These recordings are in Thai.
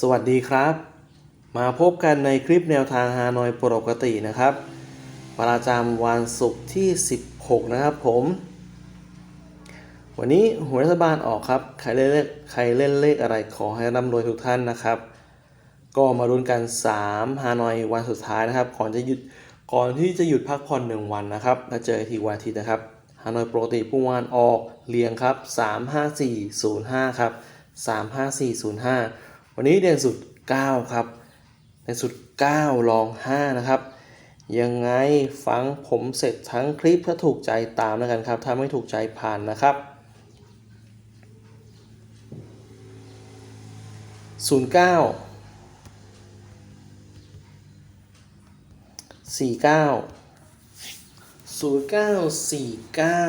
สวัสดีครับ มาพบกันในคลิปแนวทางฮานอยปกตินะครับ ประจำวันศุกร์ที่ 16 นะครับผม วันนี้หวยรัฐบาลออกครับ ใครเล่นเลขใครเล่นเลขอะไรขอให้ร่ำรวยทุกท่านนะครับ ก็มาลุ้นกัน 3ฮานอยวันสุดท้ายนะครับ ก่อนจะหยุดก่อนที่จะหยุดพักผ่อน 1 วันนะครับ แล้วเจอทีวันอาทิตย์นะครับฮานอยปกติผู้วานออกเรียงครับ 35405 ครับ 35405 วันนี้เด่นสุด 9 ครับเด่นสุด 9 ลอง 5 นะครับ ยังไงฟังผมเสร็จทั้งคลิปถ้าถูกใจตามแล้วกันครับ ถ้าไม่ถูกใจผ่านนะครับ09สี่เก้าศูนย์เก้าสี่เก้า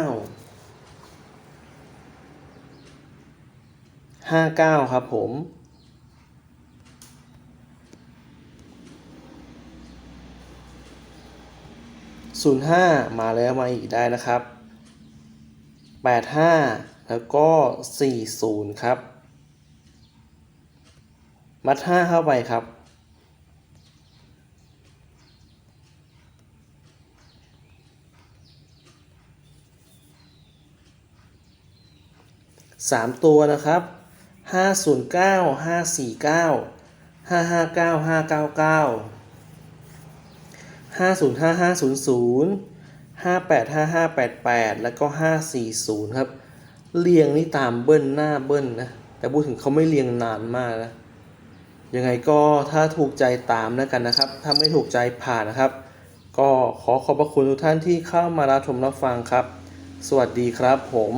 ห้าเก้าครับผม ศูนย์ห้ามาแล้วมาอีกได้นะครับแปดห้าแล้วก็สี่ศูนย์ครับ มัดห้าเข้าไปครับ สามตัวนะครับห้าศูนย์เก้าห้าสี่เก้าห้าห้าเก้าห้าเก้าเก้า ห้าศูนย์ห้าห้าศูนย์ศูนย์ห้าแปดห้าห้าแปดแปดแล้วก็ห้าสี่ศูนย์ครับ เรียงนี่ตามเบิ้ลหน้าเบิ้ลนะ แต่พูดถึงเขาไม่เรียงนานมากนะ ยังไงก็ถ้าถูกใจตามแล้วกันนะครับ ถ้าไม่ถูกใจผ่านนะครับ ก็ขอขอบพระคุณทุกท่านที่เข้ามารับชมรับฟังครับ สวัสดีครับผม